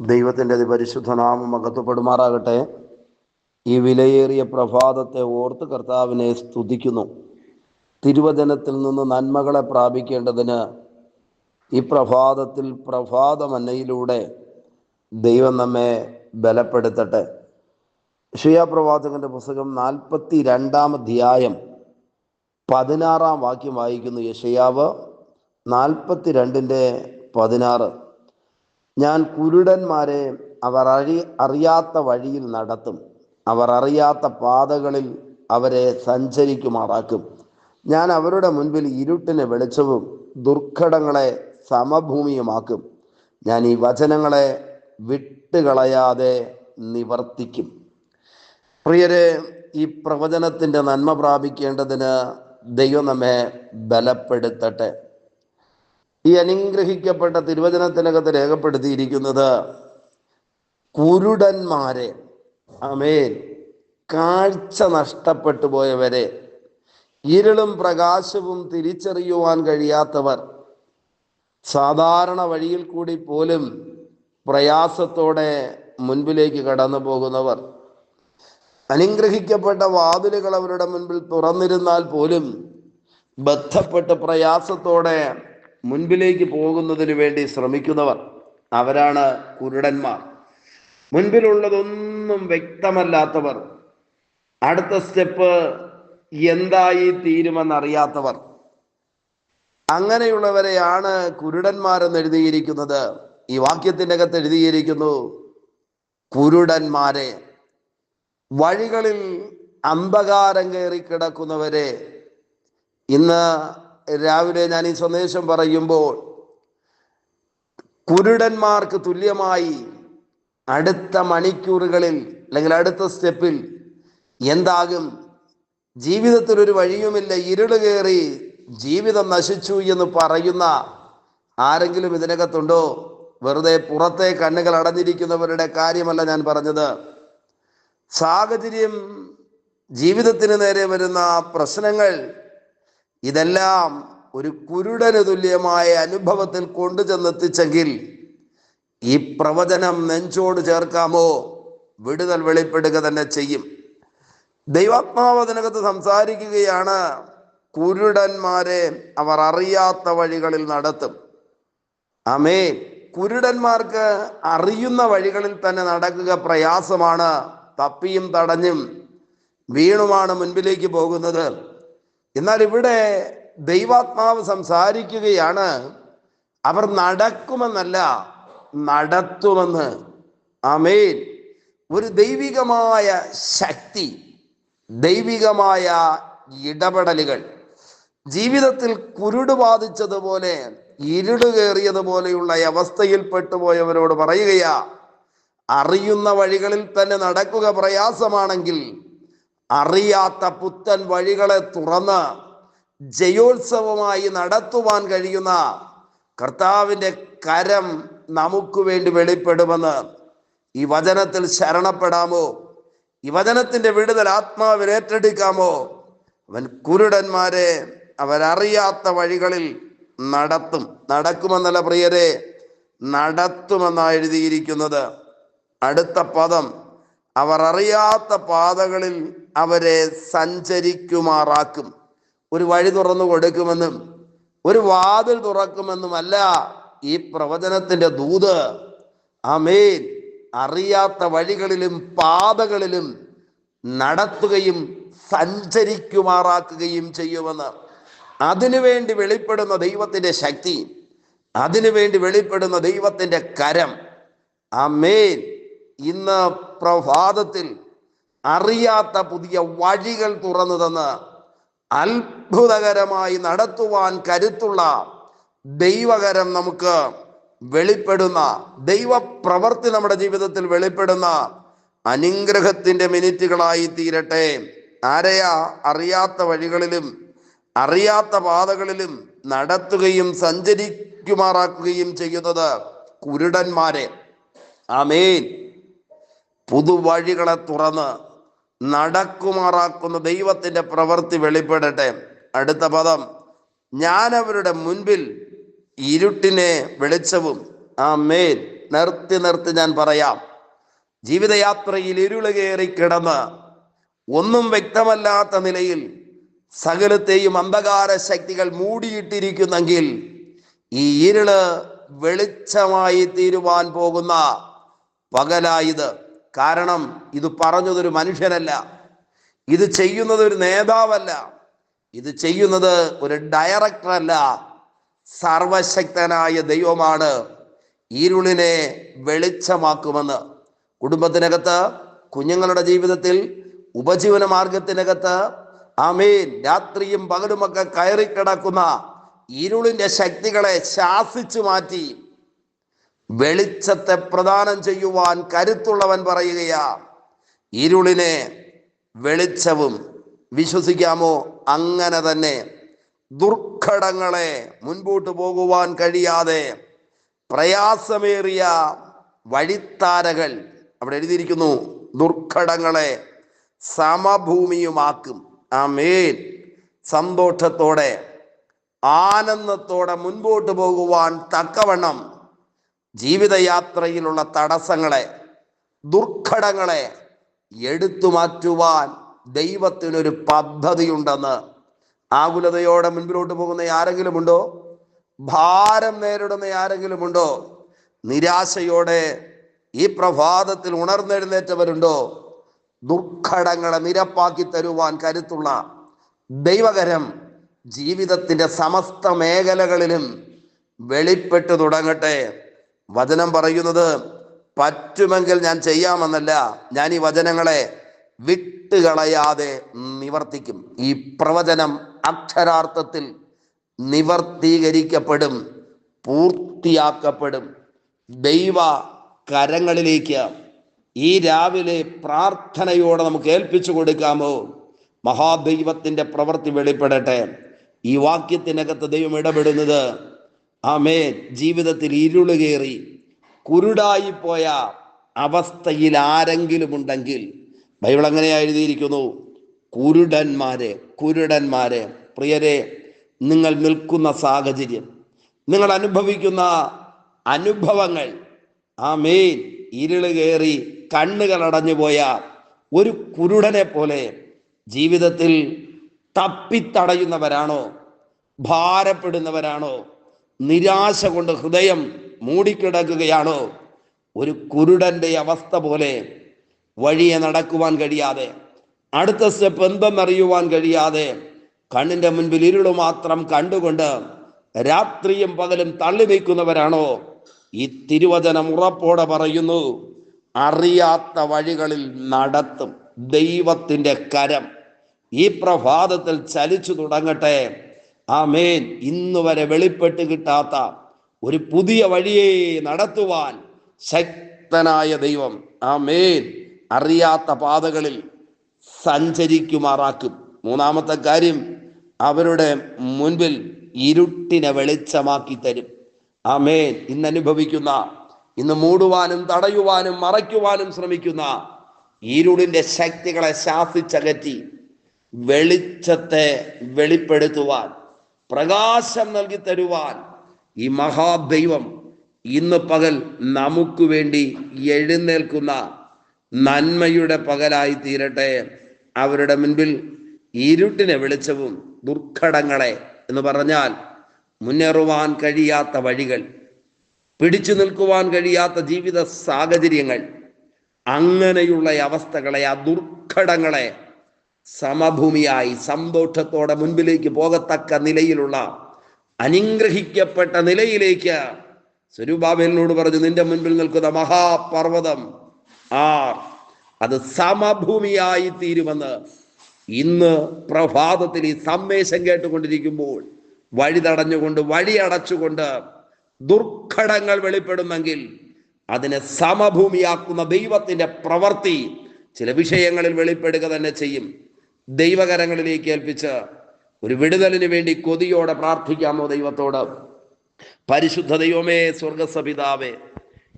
ദൈവത്തിന്റെ അതിപരിശുദ്ധ നാമം അകത്തപ്പെടുമാറാകട്ടെ. ഈ വിലയേറിയ പ്രഭാതത്തെ ഓർത്ത് കർത്താവിനെ സ്തുതിക്കുന്നു. തിരുവചനത്തിൽ നിന്ന് നന്മകളെ പ്രാപിക്കേണ്ടതിന് ഈ പ്രഭാതത്തിൽ പ്രഭാതമന്നയിലൂടെ ദൈവം നമ്മെ ബലപ്പെടുത്തട്ടെ. ഷിയാപ്രവാചകന്റെ പുസ്തകം നാൽപ്പത്തി രണ്ടാം അധ്യായം പതിനാറാം വാക്യം വായിക്കുന്നു യഷയാവ് നാൽപ്പത്തി രണ്ടിന്റെ പതിനാറ്. ഞാൻ കുരുടന്മാരെ അവർ അഴി അറിയാത്ത വഴിയിൽ നടത്തും. അവർ അറിയാത്ത പാതകളിൽ അവരെ സഞ്ചരിക്കുമാറാക്കും. ഞാൻ അവരുടെ മുൻപിൽ ഇരുട്ടിന് വെളിച്ചവും ദുർഘടങ്ങളെ സമഭൂമിയുമാക്കും. ഞാൻ ഈ വചനങ്ങളെ വിട്ടുകളയാതെ നിവർത്തിക്കും. പ്രിയരെ ഈ പ്രവചനത്തിന്റെ നന്മ പ്രാപിക്കേണ്ടതിന് ദൈവം നമ്മെ ബലപ്പെടുത്തട്ടെ. ഈ അനുഗ്രഹിക്കപ്പെട്ട തിരുവചനത്തിനകത്ത് രേഖപ്പെടുത്തിയിരിക്കുന്നത് കുരുടന്മാരെ അമേൻ കാഴ്ച നഷ്ടപ്പെട്ടു പോയവരെ ഇരുളും പ്രകാശവും തിരിച്ചറിയുവാൻ കഴിയാത്തവർ സാധാരണ വഴിയിൽ കൂടി പോലും പ്രയാസത്തോടെ മുൻപിലേക്ക് കടന്നു പോകുന്നവർ അനുഗ്രഹിക്കപ്പെട്ട വാതിലുകൾ അവരുടെ മുൻപിൽ തുറന്നിരുന്നാൽ പോലും ബന്ധപ്പെട്ട് പ്രയാസത്തോടെ മുൻപിലേക്ക് പോകുന്നതിന് വേണ്ടി ശ്രമിക്കുന്നവർ അവരാണ് കുരുടന്മാർ. മുൻപിലുള്ളതൊന്നും വ്യക്തമല്ലാത്തവർ അടുത്ത സ്റ്റെപ്പ് എന്തായി തീരുമെന്നറിയാത്തവർ. അങ്ങനെയുള്ളവരെയാണ് കുരുടന്മാരെന്ന് എഴുതിയിരിക്കുന്നത്. ഈ വാക്യത്തിന്റെ അകത്ത് എഴുതിയിരിക്കുന്നു കുരുടന്മാരെ. വഴികളിൽ അന്ധകാരം കയറി കിടക്കുന്നവരെ ഇന്ന് രാവിലെ ഞാൻ ഈ സന്ദേശം പറയുമ്പോൾ കുരുടന്മാർക്ക് തുല്യമായി അടുത്ത മണിക്കൂറുകളിൽ അല്ലെങ്കിൽ അടുത്ത സ്റ്റെപ്പിൽ എന്താകും? ജീവിതത്തിൽ ഒരു വഴിയുമില്ല. ഇരുൾ കയറി ജീവിതം നശിച്ചു എന്ന് പറയുന്ന ആരെങ്കിലും ഇതിനകത്തുണ്ടോ? വെറുതെ പുറത്തെ കണ്ണുകൾ അടഞ്ഞിരിക്കുന്നവരുടെ കാര്യമല്ല ഞാൻ പറഞ്ഞത്. സാഹചര്യം ജീവിതത്തിന് നേരെ വരുന്ന പ്രശ്നങ്ങൾ ഇതെല്ലാം ഒരു കുരുടന് തുല്യമായ അനുഭവത്തിൽ കൊണ്ടുചെന്നെത്തിച്ചെങ്കിൽ ഈ പ്രവചനം നെഞ്ചോട് ചേർക്കാമോ? വിടുതൽ വെളിപ്പെടുക തന്നെ ചെയ്യും. ദൈവാത്മാവ് അതിനകത്ത് സംസാരിക്കുകയാണ്. കുരുടന്മാരെ അവർ അറിയാത്ത വഴികളിൽ നടത്തും. അമേ കുരുടന്മാർക്ക് അറിയുന്ന വഴികളിൽ തന്നെ നടക്കുക പ്രയാസമാണ്. തപ്പിയും തടഞ്ഞും വീണുമാണ് മുൻപിലേക്ക് പോകുന്നത്. എന്നാൽ ഇവിടെ ദൈവാത്മാവ് സംസാരിക്കുകയാണ് അവർ നടക്കുമെന്നല്ല നടത്തുമെന്ന്. ആമേൽ ഒരു ദൈവികമായ ശക്തി ദൈവികമായ ഇടപെടലുകൾ ജീവിതത്തിൽ കുരുട് ബാധിച്ചതുപോലെ ഇരുട് കയറിയതുപോലെയുള്ള അവസ്ഥയിൽ പെട്ടുപോയവരോട് പറയുകയാ അറിയുന്ന വഴികളിൽ തന്നെ നടക്കുക പ്രയാസമാണെങ്കിൽ അറിയാത്ത പുത്തൻ വഴികളെ തുറന്ന് ജയോത്സവമായി നടത്തുവാൻ കഴിയുന്ന കർത്താവിന്റെ കരം നമുക്ക് വേണ്ടി വെളിപ്പെടുമെന്ന് ഈ വചനത്തിൽ ശരണപ്പെടാമോ? ഈ വചനത്തിന്റെ വിടുതൽ ആത്മാവിൽ ഏറ്റെടുക്കാമോ? അവൻ കുരുടന്മാരെ അവരറിയാത്ത വഴികളിൽ നടത്തും. നടക്കുമെന്നല്ല പ്രിയരെ നടത്തുമെന്നാണ് എഴുതിയിരിക്കുന്നത്. അടുത്ത പദം അവർ അറിയാത്ത പാതകളിൽ അവരെ സഞ്ചരിക്കുമാറാക്കും. ഒരു വഴി തുറന്നു കൊടുക്കുമെന്നും ഒരു വാതിൽ തുറക്കുമെന്നുമല്ല ഈ പ്രവചനത്തിന്റെ ദൂത്. അമേൻ അറിയാത്ത വഴികളിലും പാതകളിലും നടത്തുകയും സഞ്ചരിക്കുമാറാക്കുകയും ചെയ്യുമെന്ന്. അതിനുവേണ്ടി വെളിപ്പെടുന്ന ദൈവത്തിന്റെ ശക്തി അതിനുവേണ്ടി വെളിപ്പെടുന്ന ദൈവത്തിന്റെ കരം. അമേൻ ഇന്ന് പ്രഭാതത്തിൽ അറിയാത്ത പുതിയ വഴികൾ തുറന്നു തന്ന് അത്ഭുതകരമായി നടത്തുവാൻ കരുത്തുള്ള ദൈവകരം നമുക്ക് വെളിപ്പെടുന്ന ദൈവപ്രവർത്തി നമ്മുടെ ജീവിതത്തിൽ വെളിപ്പെടുന്ന അനുഗ്രഹത്തിന്റെ മിനിറ്റുകളായി തീരട്ടെ. ആരെയാ അറിയാത്ത വഴികളിലും അറിയാത്ത പാതകളിലും നടത്തുകയും സഞ്ചരിക്കുമാറാക്കുകയും ചെയ്യുന്നത്? കുരുടന്മാരെ. ആമേൻ. പുതുവഴികളെ തുറന്ന് നടക്കുമാറാക്കുന്ന ദൈവത്തിന്റെ പ്രവൃത്തി വെളിപ്പെടട്ടെ. അടുത്ത പദം ഞാൻ അവരുടെ മുൻപിൽ ഇരുട്ടിനെ വെളിച്ചവും ആ മേൽ നിർത്തി നിർത്തി ഞാൻ പറയാം. ജീവിതയാത്രയിൽ ഇരുളുകേറി കിടന്ന് ഒന്നും വ്യക്തമല്ലാത്ത നിലയിൽ സകലത്തെയും അന്ധകാര ശക്തികൾ മൂടിയിട്ടിരിക്കുന്നെങ്കിൽ ഈ ഇരുൾ വെളിച്ചമായി തീരുവാൻ പോകുന്ന പകലായത് കാരണം ഇത് പറഞ്ഞതൊരു മനുഷ്യനല്ല. ഇത് ചെയ്യുന്നത് ഒരു നേതാവല്ല. ഇത് ചെയ്യുന്നത് ഒരു ഡയറക്ടറല്ല സർവശക്തനായ ദൈവമാണ്. ഇരുളിനെ വെളിച്ചമാക്കുമെന്ന്. കുടുംബത്തിനകത്ത് കുഞ്ഞുങ്ങളുടെ ജീവിതത്തിൽ ഉപജീവന മാർഗത്തിനകത്ത് ആമേൻ രാത്രിയും പകലുമൊക്കെ കയറിക്കിടക്കുന്ന ഇരുളിന്റെ ശക്തികളെ ശാസിച്ചു മാറ്റി വെളിച്ചത്തെ പ്രദാനം ചെയ്യുവാൻ കരുത്തുള്ളവൻ പറയുകയാ ഇരുളിനെ വെളിച്ചവും വിശ്വസിക്കാമോ? അങ്ങനെ തന്നെ ദുർഘടങ്ങളെ മുൻപോട്ട് പോകുവാൻ കഴിയാതെ പ്രയാസമേറിയ വഴിത്താരകൾ അവിടെ എഴുതിയിരിക്കുന്നു. ദുർഘടങ്ങളെ സമഭൂമിയുമാക്കും. ആ ആമേൻ. സന്തോഷത്തോടെ ആനന്ദത്തോടെ മുൻപോട്ട് പോകുവാൻ തക്കവണ്ണം ജീവിതയാത്രയിലുള്ള തടസ്സങ്ങളെ ദുർഘടങ്ങളെ എടുത്തു മാറ്റുവാൻ ദൈവത്തിനൊരു പദ്ധതിയുണ്ടെന്ന് ആകുലതയോടെ മുൻപിലോട്ട് പോകുന്ന ആരെങ്കിലും ഉണ്ടോ ഭാരം നേരിടുന്ന ആരെങ്കിലും ഉണ്ടോ നിരാശയോടെ ഈ പ്രഭാതത്തിൽ ഉണർന്നെഴുന്നേറ്റവരുണ്ടോ? ദുർഘടങ്ങളെ നിരപ്പാക്കി തരുവാൻ കരുത്തുള്ള ദൈവകരം ജീവിതത്തിന്റെ സമസ്ത മേഖലകളിലും വെളിപ്പെട്ടു തുടങ്ങട്ടെ. വചനം പറയുന്നത് പറ്റുമെങ്കിൽ ഞാൻ ചെയ്യാമെന്നല്ല. ഞാൻ ഈ വചനങ്ങളെ വിട്ടുകളയാതെ നിവർത്തിക്കും. ഈ പ്രവചനം അക്ഷരാർത്ഥത്തിൽ നിവർത്തീകരിക്കപ്പെടും പൂർത്തിയാക്കപ്പെടും. ദൈവ കരങ്ങളിലേക്ക് ഈ രാവിലെ പ്രാർത്ഥനയോടെ നമുക്ക് ഏൽപ്പിച്ചു കൊടുക്കാമോ? മഹാദൈവത്തിന്റെ പ്രവൃത്തി വെളിപ്പെടട്ടെ. ഈ വാക്യത്തിനകത്ത് ദൈവം ഇടപെടുന്നത് ആമേ ജീവിതത്തിൽ ഇരുളുകേറി കുരുടായി പോയ അവസ്ഥയിൽ ആരെങ്കിലും ഉണ്ടെങ്കിൽ ബൈബിൾ അങ്ങനെ എഴുതിയിരിക്കുന്നു. കുരുടന്മാരെ കുരുടന്മാരെ പ്രിയരെ നിങ്ങൾ നിൽക്കുന്ന സാഹചര്യം നിങ്ങൾ അനുഭവിക്കുന്ന അനുഭവങ്ങൾ ആ മെയിൻ ഇരുൾ കയറി കണ്ണുകൾ അടഞ്ഞു പോയ ഒരു കുരുടനെ പോലെ ജീവിതത്തിൽ തപ്പിത്തടയുന്നവരാണോ? ഭാരപ്പെടുന്നവരാണോ? നിരാശ കൊണ്ട് ഹൃദയം മൂടിക്കിടക്കുകയാണോ? ഒരു കുരുടന്റെ അവസ്ഥ പോലെ വഴിയെ നടക്കുവാൻ കഴിയാതെ അടുത്ത സ്റ്റെപ്പ് എന്തെന്നറിയുവാൻ കഴിയാതെ കണ്ണിന്റെ മുൻപിൽ ഇരുളു മാത്രം കണ്ടുകൊണ്ട് രാത്രിയും പകലും തള്ളി വയ്ക്കുന്നവരാണോ? ഈ തിരുവചനം ഉറപ്പോടെ പറയുന്നു അറിയാത്ത വഴികളിൽ നടത്തും ദൈവത്തിന്റെ കരം. ഈ പ്രഭാതത്തിൽ ചലിച്ചു തുടങ്ങട്ടെ. ആമേൻ. ഇന്ന് വരെ വെളിപ്പെട്ട് കിട്ടാത്ത ഒരു പുതിയ വഴിയെ നടത്തുവാൻ ശക്തനായ ദൈവം ആ മേൻ അറിയാത്ത പാതകളിൽ സഞ്ചരിക്കുമാറാക്കും. മൂന്നാമത്തെ കാര്യം അവരുടെ മുൻപിൽ ഇരുട്ടിനെ വെളിച്ചമാക്കി തരും. ആ മേൻ ഇന്ന് അനുഭവിക്കുന്ന ഇന്ന് മൂടുവാനും തടയുവാനും മറയ്ക്കുവാനും ശ്രമിക്കുന്ന ഇരുളിന്റെ ശക്തികളെ ശാസിച്ചകറ്റി വെളിച്ചത്തെ വെളിപ്പെടുത്തുവാൻ പ്രകാശം നൽകി തരുവാൻ ഈ മഹാദൈവം ഇന്ന് പകൽ നമുക്ക് വേണ്ടി എഴുന്നേൽക്കുന്ന നന്മയുടെ പകലായി തീരട്ടെ. അവരുടെ മുൻപിൽ ഇരുട്ടിനെ വെളിച്ചവും ദുർഘടങ്ങളെ എന്ന് പറഞ്ഞാൽ മുന്നേറുവാൻ കഴിയാത്ത വഴികൾ പിടിച്ചു നിൽക്കുവാൻ കഴിയാത്ത ജീവിത സാഹചര്യങ്ങൾ അങ്ങനെയുള്ള അവസ്ഥകളെ ആ ദുർഘടങ്ങളെ സമഭൂമിയായി സന്തോഷത്തോടെ മുൻപിലേക്ക് പോകത്തക്ക നിലയിലുള്ള അനുഗ്രഹിക്കപ്പെട്ട നിലയിലേക്ക് സ്വരൂപാബേലിനോട് പറഞ്ഞു നിന്റെ മുൻപിൽ നിൽക്കുന്ന മഹാപർവതം ആർ? അത് സമഭൂമിയായി തീരുമെന്ന് ഇന്ന് പ്രഭാതത്തിൽ ഈ സന്ദേശം കേട്ടുകൊണ്ടിരിക്കുമ്പോൾ വഴി തടഞ്ഞുകൊണ്ട് വഴി അടച്ചുകൊണ്ട് ദുർഘടങ്ങൾ വെളിപ്പെടുന്നെങ്കിൽ അതിനെ സമഭൂമിയാക്കുന്ന ദൈവത്തിന്റെ പ്രവൃത്തി ചില വിഷയങ്ങളിൽ വെളിപ്പെടുക തന്നെ ചെയ്യും. ദൈവകരങ്ങളിലേക്ക് ഏൽപ്പിച്ച് ഒരു വിടുതലിന് വേണ്ടി കൊതിയോടെ പ്രാർത്ഥിക്കാമോ ദൈവത്തോട്? പരിശുദ്ധ ദൈവമേ സ്വർഗസപിതാവേ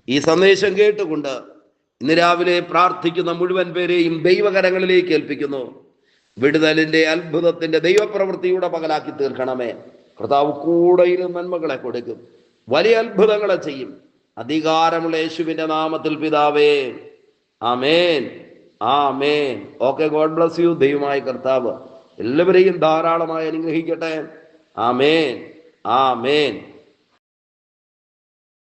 ഈ സന്ദേശം കേട്ടുകൊണ്ട് ഇന്ന് രാവിലെ പ്രാർത്ഥിക്കുന്ന മുഴുവൻ പേരെയും ദൈവകരങ്ങളിലേക്ക് ഏൽപ്പിക്കുന്നു. വിടുതലിന്റെ അത്ഭുതത്തിന്റെ ദൈവപ്രവൃത്തിയുടെ പകലാക്കി തീർക്കണമേ. കർത്താവ് കൂടെയും നന്മകളെ കൊടുക്കും. വലിയ അത്ഭുതങ്ങളെ ചെയ്യും. അധികാരമുള്ള യേശുവിന്റെ നാമത്തിൽ പിതാവേ ആമേൻ. ആമേൻ. Okay God bless you. ദൈവമായ കർത്താവ് എല്ലാവരെയും ധാരാളമായി അനുഗ്രഹിക്കട്ടെ. ആ ആമേൻ. ആമേൻ.